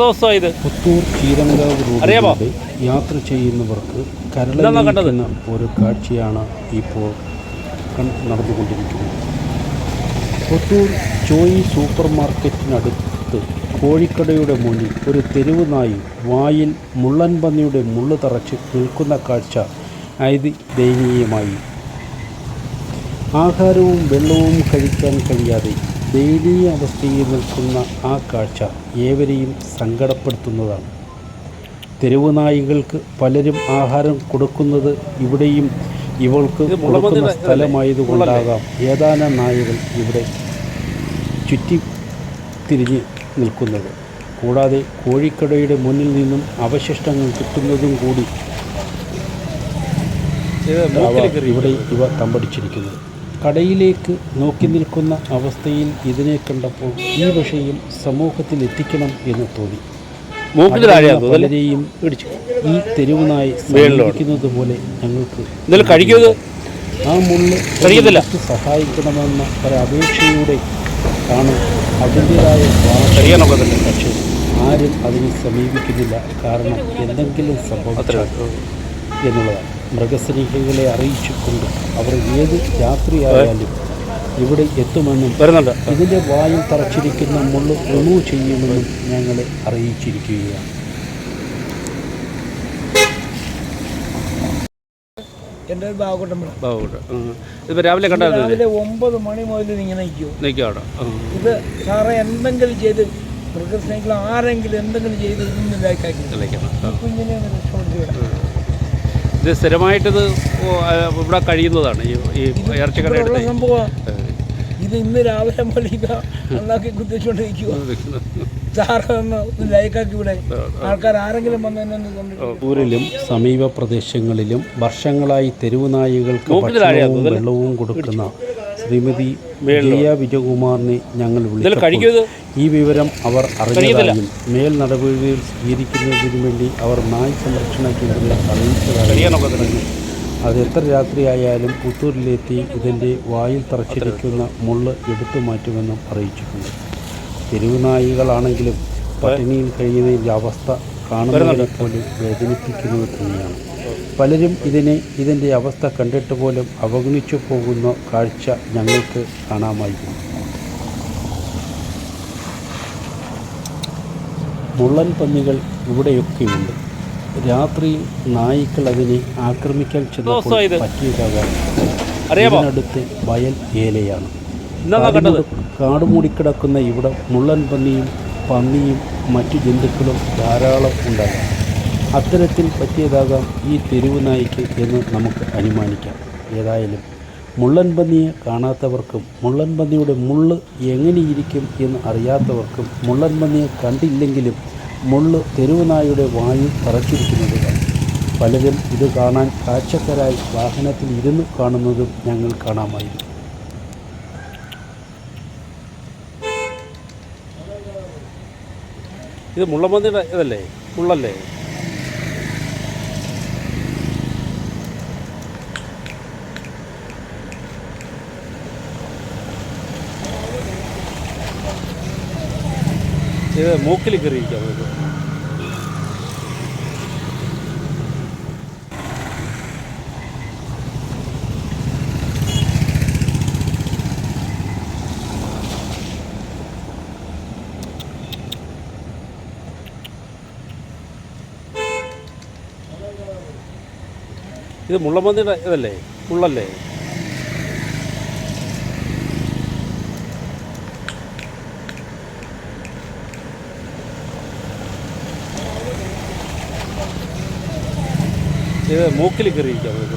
ദിവസമായി ഇത് പുത്തൂർ? റോഡിലൂടെ യാത്ര ചെയ്യുന്നവർക്ക് കണ്ടത്? ഒരു കാഴ്ചയാണ് ഇപ്പോൾ നടന്നുകൊണ്ടിരിക്കുന്നത് പുത്തൂർ ജോയി സൂപ്പർ മാർക്കറ്റിനടുത്ത് കോഴിക്കടയുടെ മുന്നിൽ ഒരു തെരുവ് നായി വായിൽ മുള്ളൻ പന്നിയുടെ മുള്ളു തറച്ച് നിൽക്കുന്ന കാഴ്ച അതി ദയനീയമായി ആഹാരവും വെള്ളവും കഴിക്കാൻ കഴിയാതെ ദയനീയ അവസ്ഥയിൽ നിൽക്കുന്ന ആ കാഴ്ച ഏവരെയും സങ്കടപ്പെടുത്തുന്നതാണ്. തെരുവ് നായികൾക്ക് പലരും ആഹാരം കൊടുക്കുന്നത് ഇവിടെയും ഇവൾക്ക് കൊടുക്കുന്ന സ്ഥലമായതുകൊണ്ടാകാം ഏതാനും നായകൾ ഇവിടെ ചുറ്റി തിരിഞ്ഞ് നിൽക്കുന്നത്? കൂടാതെ കോഴിക്കടയുടെ മുന്നിൽ നിന്നും അവശിഷ്ടങ്ങൾ കിട്ടുന്നതും കൂടി ഇവിടെ ഇവ തമ്പടിച്ചിരിക്കുന്നത് കടയിലേക്ക് നോക്കി നിൽക്കുന്ന അവസ്ഥയിൽ ഇതിനെ കണ്ടപ്പോൾ ഈ വിഷയം സമൂഹത്തിൽ എത്തിക്കണം എന്ന് തോന്നി. പലരെയും ഈ തെരുവുനായി. സമീപിക്കുന്നത് പോലെ ഞങ്ങൾക്ക് കഴിക്കുന്നത് ആ മുള്ള് സഹായിക്കണമെന്ന ഒരപേക്ഷയുടെ ആണ് അതിന്റെതായ പക്ഷേ ആരും അതിനെ സമീപിക്കുന്നില്ല. കാരണം എന്തെങ്കിലും സംഭവിച്ചാൽ എന്നുള്ളതാണ്. മൃഗസ്നേഹികളെ അറിയിച്ചുകൊണ്ട് അവർ ഏത് രാത്രിയായാലും ഇവിടെ എത്തുമെന്നും വരുന്നുണ്ട്. ഇതിന്റെ വായിൽ തറച്ചിരിക്കുന്ന മുള്ളു റിമൂവ് ചെയ്യുമെന്നും ഞങ്ങളെ അറിയിച്ചിരിക്കുകയാണ്. എന്റെ ഒരു ഇതിപ്പോൾ രാവിലെ കണ്ടായിരുന്നു രാവിലെ ഒമ്പത് മണി മുതൽ ഇങ്ങനെ നിൽക്കും. അവിടെ. ഇത് സാറേ എന്തെങ്കിലും ചെയ്ത് മൃഗസ്നേഹികൾ ആരെങ്കിലും എന്തെങ്കിലും ചെയ്ത് ഇതൊന്നും ഇതാക്കി. കുഞ്ഞിനെ ഇത് സ്ഥിരമായിട്ടിത് ഇവിടെ കഴിയുന്നതാണ്. ഈ ഈ ഇറച്ചിക്കടയുടെ ഇത് ഇന്ന് രാവിലെ മുതൽ നന്നാക്കി അണ്ണാക്കി കുത്തിച്ചുകൊണ്ട് നിൽക്കുക സാറ് ഒന്ന് ഒന്ന് ലൈക്കാക്കി ഇവിടെ ആൾക്കാർ ആരെങ്കിലും വന്ന് എന്നെ ഒന്ന് കൊണ്ട് ഊരിലും സമീപ പ്രദേശങ്ങളിലും വർഷങ്ങളായി തെരുവ് നായികൾക്ക് ഭക്ഷണവും വെള്ളവും കൊടുക്കുന്ന ശ്രീമതി ജയ വിജയകുമാറിനെ ഞങ്ങൾ വിളിച്ചു ഈ വിവരം അവർ അറിഞ്ഞതായും മേൽ നടപടികൾ സ്വീകരിക്കുന്നതിനു വേണ്ടി അവർ നായ് സംരക്ഷണ കേന്ദ്രങ്ങളെ അറിയിച്ചതായും അത് എത്ര രാത്രിയായാലും പുത്തൂരിലെത്തി ഇതിന്റെ വായിൽ തറച്ചിരിക്കുന്ന മുള്ള് എടുത്തു മാറ്റുമെന്നും അറിയിച്ചിട്ടുണ്ട്. തെരുവ് നായികളാണെങ്കിലും പട്ടിണിയിൽ കഴിയുന്നതിന്റെ അവസ്ഥ കാണുന്നതിനെ പോലും വേദനിപ്പിക്കുന്നത് തന്നെയാണ്. പലരും ഇതിനെ ഇതിന്റെ അവസ്ഥ കണ്ടിട്ട് പോലും അവഗണിച്ചു പോകുന്ന കാഴ്ച ഞങ്ങൾക്ക് കാണാമായിരുന്നു. മുള്ളൻ പന്നികൾ ഇവിടെയൊക്കെയുണ്ട്. രാത്രിയിൽ നായ്ക്കൾ അതിനെ ആക്രമിക്കാൻ ചെന്നപ്പോൾ പറ്റിയതാകാം. ഇതിനടുത്ത് വയൽ ഏലയാണ്. കാടുമൂടിക്കിടക്കുന്ന ഇവിടെ മുള്ളൻ പന്നിയും പന്നിയും മറ്റു ജന്തുക്കളും ധാരാളം ഉണ്ടാകാം. അത്തരത്തിൽ പറ്റിയതാകാം ഈ തെരുവ് നായ്ക്ക് എന്ന് നമുക്ക് അനുമാനിക്കാം. ഏതായാലും മുള്ളൻ പന്നിയെ കാണാത്തവർക്കും മുള്ളൻ പന്നിയുടെ മുള്ള് എങ്ങനെയിരിക്കും എന്ന് അറിയാത്തവർക്കും മുള്ളൻ പന്നിയെ കണ്ടില്ലെങ്കിലും മുള്ള് തെരുവ് നായയുടെ വായു തറച്ചിരിക്കുന്നത് പലരും ഇത് കാണാൻ കാഴ്ചക്കാരായി വാഹനത്തിൽ ഇരുന്ന് കാണുന്നതും ഞങ്ങൾ കാണാമായിരുന്നു. ഇത് മുള്ളമന്തിയുടെ ഇതല്ലേ? മുള്ളല്ലേ? ഇത് മൂക്കിൽ കയറിയിരിക്കാം ഇത് മുള്ളമന്തിയുടെ ഇതല്ലേ? മുള്ളല്ലേ? ഇത് മൂക്കിൽ കയറിയിരിക്കാം ഇത്.